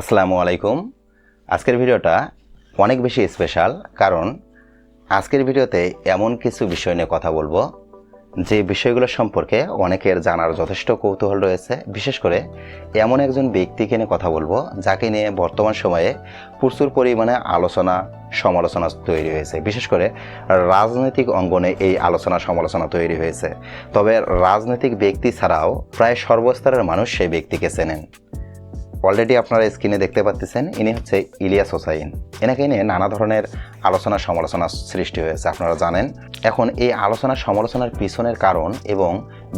আসসালামু আলাইকুম। আজকের ভিডিওটা অনেক বেশি স্পেশাল কারণ আজকের ভিডিওতে এমন কিছু বিষয় নিয়ে কথা বলব, যে বিষয়গুলো সম্পর্কে অনেকের জানার যথেষ্ট কৌতূহল রয়েছে। বিশেষ করে এমন একজন ব্যক্তিকে নিয়ে কথা বলব, যাকে নিয়ে বর্তমান সময়ে প্রচুর পরিমাণে আলোচনা, সমালোচনা তৈরি হয়েছে। বিশেষ করে রাজনৈতিক অঙ্গনে এই আলোচনা, সমালোচনা তৈরি হয়েছে। তবে রাজনৈতিক ব্যক্তি ছাড়াও প্রায় সর্বস্তরের মানুষ সেই ব্যক্তিকে চেনেন। অলরেডি আপনারা স্ক্রিনে দেখতে পাচ্ছেন ইনি হচ্ছে ইলিয়াস হোসাইন। এনাকে নিয়ে নানা ধরনের আলোচনা সমালোচনা সৃষ্টি হয়েছে, আপনারা জানেন। এখন এই আলোচনা সমালোচনার পিছনের কারণ এবং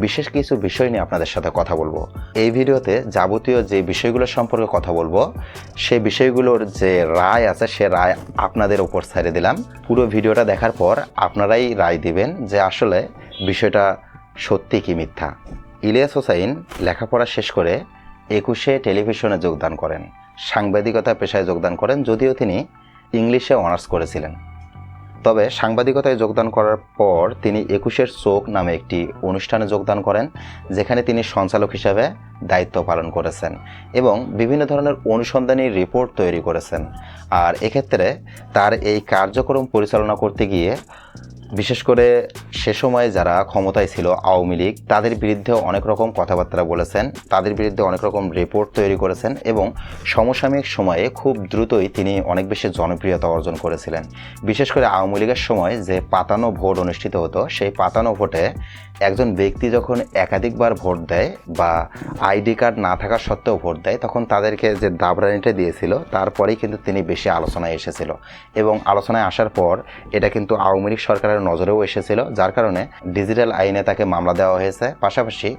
বিশেষ কিছু বিষয় নিয়ে আপনাদের সাথে কথা বলব। এই ভিডিওতে যাবতীয় যে বিষয়গুলো সম্পর্কে কথা বলব সেই বিষয়গুলোর যে রায় আছে, সে রায় আপনাদের উপর ছেড়ে দিলাম। পুরো ভিডিওটা দেখার পর আপনারাই রায় দিবেন যে আসলে বিষয়টা সত্যি কি মিথ্যা। ইলিয়াস হোসাইন লেখাপড়া শেষ করে একুশে টেলিভিশনে যোগদান করেন। সাংবাদিকতা পেশায় যোগদান করেন, যদিও তিনি ইংলিশে অনার্স করেছিলেন। তবে সাংবাদিকতায় যোগদান করার পর তিনি একুশের চোখ নামে একটি অনুষ্ঠানে যোগদান করেন, যেখানে তিনি সঞ্চালক হিসাবে দায়িত্ব পালন করেছেন এবং বিভিন্ন ধরনের অনুসন্ধানী রিপোর্ট তৈরি করেছেন। আর এক্ষেত্রে তার এই কার্যক্রম পরিচালনা করতে গিয়ে বিশেষ করে সে সময় যারা ক্ষমতায় ছিল আওয়ামী লীগ, তাদের বিরুদ্ধে অনেক রকম কথাবার্তা বলেছেন, তাদের বিরুদ্ধে অনেক রকম রিপোর্ট তৈরি করেছেন এবং সমসাময়িক সময়ে খুব দ্রুতই তিনি অনেক বেশি জনপ্রিয়তা অর্জন করেছিলেন। বিশেষ করে আওয়ামী লীগের সময় যে পাতানো ভোট অনুষ্ঠিত হতো, সেই পাতানো ভোটে একজন ব্যক্তি যখন একাধিকবার ভোট দেয় বা আইডি কার্ড না থাকা সত্ত্বেও ভোট দেয়, তখন তাদেরকে যে দাবরানিটা দিয়েছিল, তারপরেই কিন্তু তিনি বেশি আলোচনায় এসেছিল। এবং আলোচনায় আসার পর এটা কিন্তু আওয়ামী লীগ সরকারের নজরেও এসেছিল, যার কারণে ডিজিটাল আইনে তাকে মামলা দেওয়া হয়েছে। পাশাপাশি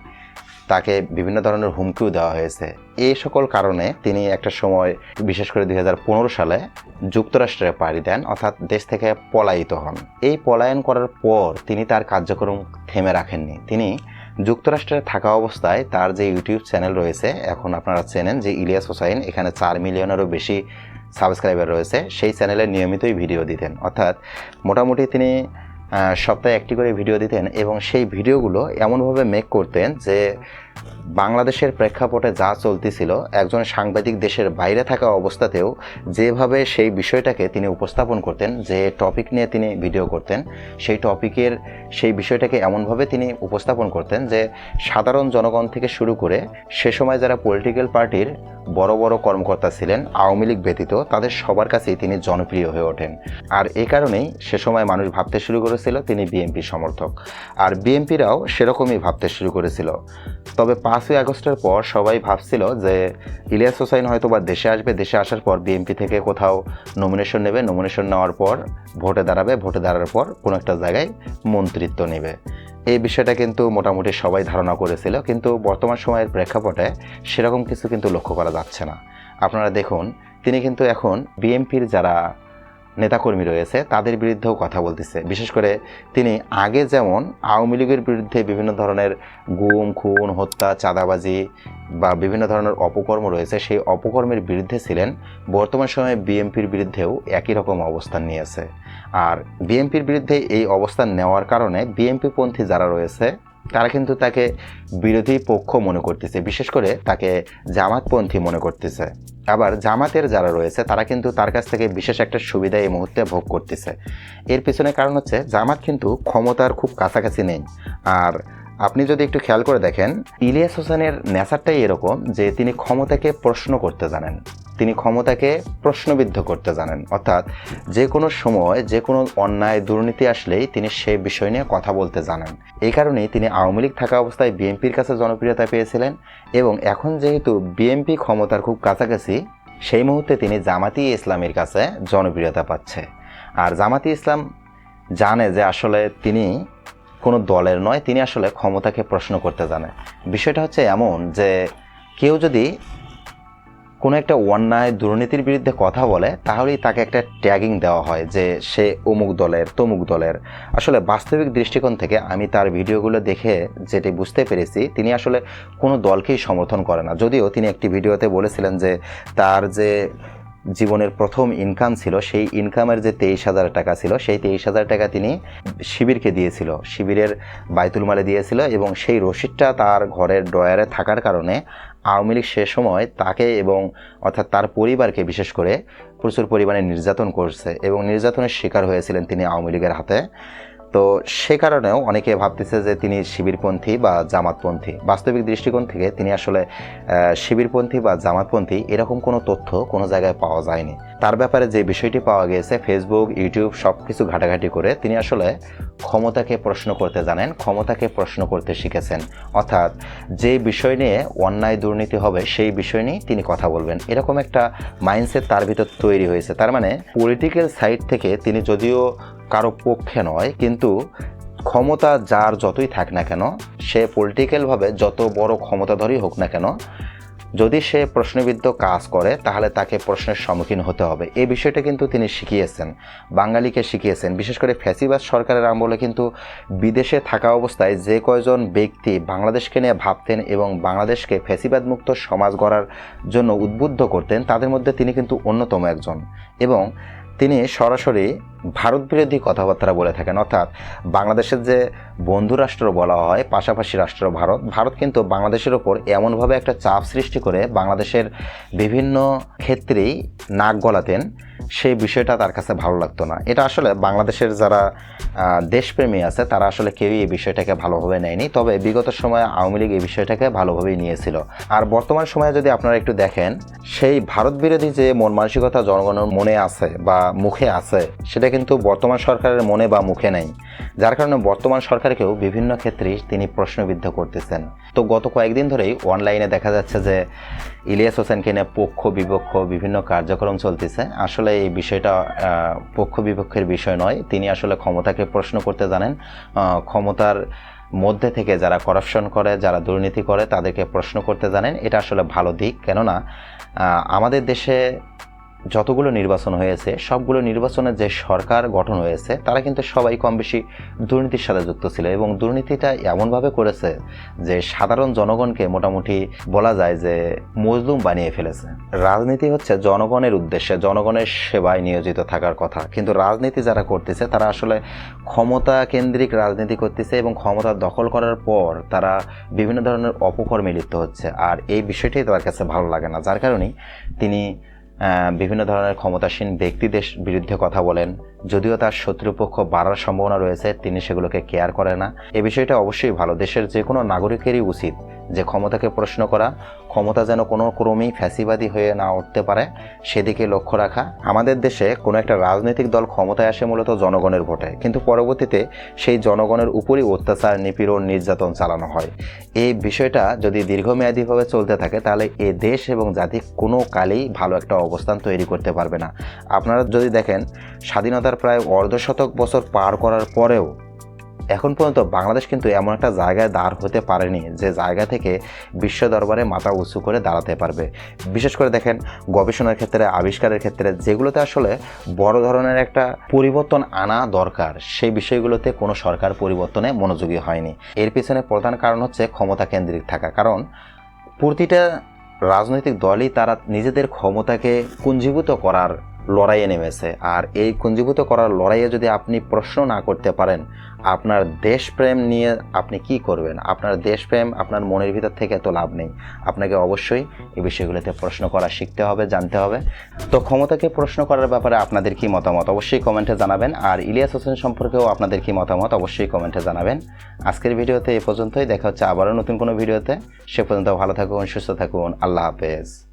তাকে বিভিন্ন ধরনের হুমকিও দেওয়া হয়েছে। এই সকল কারণে তিনি একটা সময়, বিশেষ করে দুই হাজার পনেরো সালে যুক্তরাষ্ট্রে পাড়ি দেন, অর্থাৎ দেশ থেকে পলায়িত হন। এই পলায়ন করার পর তিনি তার কার্যক্রম থেমে রাখেননি। তিনি যুক্তরাষ্ট্রে থাকা অবস্থায় তার যে ইউটিউব চ্যানেল রয়েছে, এখন আপনারা চেনেন যে ইলিয়াস হোসাইন, এখানে চার মিলিয়নেরও বেশি সাবস্ক্রাইবার রয়েছে, সেই চ্যানেলে নিয়মিতই ভিডিও দিতেন। অর্থাৎ মোটামুটি তিনি সপ্তাহে একটি করে ভিডিও দিতেন এবং সেই ভিডিওগুলো এমনভাবে মেক করতেন যে বাংলাদেশের প্রেক্ষাপটে যা চলতেছিল, একজন সাংবাদিক দেশের বাইরে থাকা অবস্থাতেও যেভাবে সেই বিষয়টাকে তিনি উপস্থাপন করতেন, যে টপিক নিয়ে তিনি ভিডিও করতেন, সেই টপিকের সেই বিষয়টাকে এমনভাবে তিনি উপস্থাপন করতেন যে সাধারণ জনগণ থেকে শুরু করে সে সময় যারা পলিটিক্যাল পার্টির বড় বড় কর্মকর্তা ছিলেন, আওয়ামী লীগ ব্যতীত তাদের সবার কাছেই তিনি জনপ্রিয় হয়ে ওঠেন। আর এই কারণেই সে সময় মানুষ ভাবতে শুরু করেছিল তিনি বিএনপি সমর্থক। আর বিএনপিরাও সেরকমই ভাবতে শুরু করেছিল। তবে পাঁচই আগস্টের পর সবাই ভাবছিল যে ইলিয়াস হোসাইন হয়তো বা দেশে আসবে, দেশে আসার পর বিএনপি থেকে কোথাও নমিনেশন নেবে। নমিনেশন নেওয়ার পর ভোটে দাঁড়াবে, ভোটে দাঁড়ার পর কোনো একটা জায়গায় মন্ত্রিত্ব নেবে। এই বিষয়টা কিন্তু মোটামুটি সবাই ধারণা করেছিল, কিন্তু বর্তমান সময়ের প্রেক্ষাপটে সেরকম কিছু কিন্তু লক্ষ্য করা যাচ্ছে না। আপনারা দেখুন, তিনি কিন্তু এখন বিএনপির যারা নেতাকর্মী রয়েছে, তাদের বিরুদ্ধেও কথা বলতেছে। বিশেষ করে তিনি আগে যেমন আওয়ামী লীগের বিরুদ্ধে বিভিন্ন ধরনের গুম, খুন, হত্যা, চাঁদাবাজি বা বিভিন্ন ধরনের অপকর্ম রয়েছে, সেই অপকর্মের বিরুদ্ধে ছিলেন। বর্তমান সময়ে বিএনপির বিরুদ্ধেও একই রকম অবস্থান নিয়েছে। আর বিএনপির বিরুদ্ধে এই অবস্থান নেওয়ার কারণে বিএনপি পন্থী যারা রয়েছে তারা কিন্তু তাকে বিরোধী পক্ষ মনে করতেছে, বিশেষ করে তাকে জামাতপন্থী মনে করতেছে। আবার জামাতের যারা রয়েছে, তারা কিন্তু তার কাছ থেকে বিশেষ একটা সুবিধা এই মুহূর্তে ভোগ করতেছে। এর পিছনে কারণ হচ্ছে, জামাত কিন্তু ক্ষমতার খুব কাছাকাছি নেই। আর আপনি যদি একটু খেয়াল করে দেখেন, ইলিয়াস হোসেনের নেশারটাই এরকম যে তিনি ক্ষমতাকে প্রশ্ন করতে জানেন। তিনি ক্ষমতাকে প্রশ্নবিদ্ধ করতে জানেন। অর্থাৎ যে কোনো সময়, যে কোনো অন্যায়, দুর্নীতি আসলেই তিনি সেই বিষয় নিয়ে কথা বলতে জানেন। এই কারণেই তিনি আওয়ামী লীগ থাকা অবস্থায় বিএনপির কাছে জনপ্রিয়তা পেয়েছিলেন এবং এখন যেহেতু বিএনপি ক্ষমতার খুব কাছাকাছি, সেই মুহূর্তে তিনি জামাতি ইসলামের কাছে জনপ্রিয়তা পাচ্ছে। আর জামাতি ইসলাম জানে যে আসলে তিনি কোনো দলের নয়, তিনি আসলে ক্ষমতাকে প্রশ্ন করতে জানে। বিষয়টা হচ্ছে এমন যে কেউ যদি কোনো একটা অন্যায় দুর্নীতির বিরুদ্ধে কথা বলে, তাহলেই তাকে একটা ট্যাগিং দেওয়া হয় যে সে অমুক দলের, তমুক দলের। আসলে বাস্তবিক দৃষ্টিকোণ থেকে আমি তার ভিডিওগুলো দেখে যেটি বুঝতে পেরেছি, তিনি আসলে কোনো দলকেই সমর্থন করে না। যদিও তিনি একটি ভিডিওতে বলেছিলেন যে তার যে জীবনের প্রথম ইনকাম ছিল, সেই ইনকামের যে তেইশ হাজার টাকা ছিল, সেই তেইশ হাজার টাকা তিনি শিবিরকে দিয়েছিল। শিবিরের বাইতুল মালে দিয়েছিল এবং সেই রসিদটা তার ঘরের ডয়ারে থাকার কারণে আওয়ামী লীগ সে সময় তাকে এবং অর্থাৎ তার পরিবারকে বিশেষ করে প্রচুর পরিমাণে নির্যাতন করছে এবং নির্যাতনের শিকার হয়েছিলেন তিনি আওয়ামী লীগের হাতে। তো সে কারণেও অনেকে ভাবতেছে যে তিনি শিবিরপন্থী বা জামাতপন্থী। বাস্তবিক দৃষ্টিকোণ থেকে তিনি আসলে শিবিরপন্থী বা জামাতপন্থী এরকম কোনো তথ্য কোনো জায়গায় পাওয়া যায়নি। তার ব্যাপারে যে বিষয়টি পাওয়া গিয়েছে ফেসবুক ইউটিউব সব কিছু ঘাটাঘাটি করে তিনি আসলে ক্ষমতাকে প্রশ্ন করতে জানেন, ক্ষমতাকে প্রশ্ন করতে শিখেছেন। অর্থাৎ যে বিষয় নিয়ে অন্যায় দুর্নীতি হবে, সেই বিষয় নিয়ে তিনি কথা বলবেন। এরকম একটা মাইন্ডসেট তার ভিতর তৈরি হয়েছে। তার মানে পলিটিক্যাল সাইড থেকে তিনি যদিও কারও পক্ষে নয়, কিন্তু ক্ষমতা যার যতই থাক না কেন, সে পলিটিক্যালভাবে যত বড় ক্ষমতাধরই হোক না কেন, যদি সে প্রশ্নবিদ্ধ কাজ করে, তাহলে তাকে প্রশ্নের সম্মুখীন হতে হবে। এই বিষয়টা কিন্তু তিনি শিখিয়েছেন, বাঙালিকে শিখিয়েছেন। বিশেষ করে ফ্যাসিবাদ সরকারের আমলে কিন্তু বিদেশে থাকা অবস্থায় যে কয়জন ব্যক্তি বাংলাদেশকে নিয়ে ভাবতেন এবং বাংলাদেশকে ফ্যাসিবাদ মুক্ত সমাজ গড়ার জন্য উদ্বুদ্ধ করতেন, তাদের মধ্যে তিনি কিন্তু অন্যতম একজন। এবং তিনি সরাসরি ভারত বিরোধী কথাবার্তা বলে থাকেন। অর্থাৎ বাংলাদেশের যে বন্ধু রাষ্ট্র বলা হয়, পাশাপাশি রাষ্ট্র ভারত ভারত কিন্তু বাংলাদেশের ওপর এমনভাবে একটা চাপ সৃষ্টি করে বাংলাদেশের বিভিন্ন ক্ষেত্রেই নাক গলাতেন, সেই বিষয়টা তার কাছে ভালো লাগতো না। এটা আসলে বাংলাদেশের যারা দেশপ্রেমী আছে, তারা আসলে কেউই এই বিষয়টাকে ভালোভাবে নেয়নি। তবে বিগত সময়ে আওয়ামী লীগ এই বিষয়টাকে ভালোভাবেই নিয়েছিল। আর বর্তমান সময়ে যদি আপনারা একটু দেখেন, সেই ভারত বিরোধী যে মন মানসিকতা জনগণের মনে আছে বা মুখে আছে, সেটা কিন্তু বর্তমান সরকারের মনে বা মুখে নেই। যার কারণে বর্তমান সরকারকেও বিভিন্ন ক্ষেত্রে তিনি প্রশ্নবিদ্ধ করতেছেন। তো গত কয়েকদিন ধরেই অনলাইনে দেখা যাচ্ছে যে ইলিয়াস হোসেনকে নিয়ে পক্ষ বিপক্ষ বিভিন্ন কার্যক্রম চলতেছে। আসলে এই বিষয়টা পক্ষ বিপক্ষের বিষয় নয়। তিনি আসলে ক্ষমতাকে প্রশ্ন করতে জানেন। ক্ষমতার মধ্যে থেকে যারা করাপশন করে, যারা দুর্নীতি করে, তাদেরকে প্রশ্ন করতে জানেন। এটা আসলে ভালো দিক। কেননা আমাদের দেশে যতগুলো নির্বাচন হয়েছে, সবগুলো নির্বাচনে যে সরকার গঠন হয়েছে, তারা কিন্তু সবাই কম বেশি দুর্নীতির সাথে যুক্ত ছিল এবং দুর্নীতিটা এমনভাবে করেছে যে সাধারণ জনগণকে মোটামুটি বলা যায় যে মজলুম বানিয়ে ফেলেছে। রাজনীতি হচ্ছে জনগণের উদ্দেশ্যে, জনগণের সেবায় নিয়োজিত থাকার কথা। কিন্তু রাজনীতি যারা করতেছে, তারা আসলে ক্ষমতা কেন্দ্রিক রাজনীতি করতেছে এবং ক্ষমতা দখল করার পর তারা বিভিন্ন ধরনের অপকর্মে লিপ্ত হচ্ছে। আর এই বিষয়টাই তার কাছে ভালো লাগে না, যার কারণেই তিনি বিভিন্ন ধরনের ক্ষমতাসীন ব্যক্তিদের বিরুদ্ধে কথা বলেন। যদিও তার শত্রুপক্ষ বাড়ার সম্ভাবনা রয়েছে, তিনি সেগুলোকে কেয়ার করে না। এ বিষয়টা অবশ্যই ভালো। দেশের যে কোনো নাগরিকেরই উচিত যে ক্ষমতাকে প্রশ্ন করা, ক্ষমতা যেন কোনো ক্রমেই ফ্যাসিবাদী হয়ে না উঠতে পারে, সেদিকে লক্ষ্য রাখা। আমাদের দেশে কোনো একটা রাজনৈতিক দল ক্ষমতায় আসে মূলত জনগণের ভোটে। কিন্তু পরবর্তীতে সেই জনগণের উপরই অত্যাচার, নিপীড়ন, নির্যাতন চালানো হয়। এই বিষয়টা যদি দীর্ঘমেয়াদীভাবে চলতে থাকে, তাহলে এ দেশ এবং জাতি কোনো কালেই ভালো একটা অবস্থান তৈরি করতে পারবে না। আপনারা যদি দেখেন, স্বাধীনতার প্রায় অর্ধশতক বছর পার করার পরেও এখন পর্যন্ত বাংলাদেশ কিন্তু এমন একটা জায়গায় দাঁড় হতে পারেনি যে জায়গা থেকে বিশ্ব দরবারে মাথা উঁচু করে দাঁড়াতে পারবে। বিশেষ করে দেখেন গবেষণার ক্ষেত্রে, আবিষ্কারের ক্ষেত্রে যেগুলোতে আসলে বড় ধরনের একটা পরিবর্তন আনা দরকার, সেই বিষয়গুলোতে কোনো সরকার পরিবর্তনে মনোযোগী হয়নি। এর পিছনে প্রধান কারণ হচ্ছে ক্ষমতা কেন্দ্রিক থাকা। কারণ প্রতিটা রাজনৈতিক দলই তারা নিজেদের ক্ষমতাকে পুঞ্জীভূত করার লড়াইয়ে নেমেছে। আর এই পুঞ্জীভূত করার লড়াইয়ে যদি আপনি প্রশ্ন না করতে পারেন, আপনার দেশপ্রেম নিয়ে আপনি কি করবেন? আপনার দেশপ্রেম আপনার মনের ভিতর থেকে তো লাভ নেই। আপনাকে অবশ্যই এই বিষয়গুলোতে প্রশ্ন করা শিখতে হবে, জানতে হবে। তো ক্ষমতাকে প্রশ্ন করার ব্যাপারে আপনাদের কি মতামত? অবশ্যই কমেন্টে জানাবেন। আর ইলিয়াস হোসেন সম্পর্কেও আপনাদের কি মতামত? অবশ্যই কমেন্টে জানাবেন। আজকের ভিডিওতে এ পর্যন্তই। দেখা হচ্ছে আবারও নতুন কোনো ভিডিওতে। সে পর্যন্ত ভালো থাকুন, সুস্থ থাকুন। আল্লাহ হাফেজ।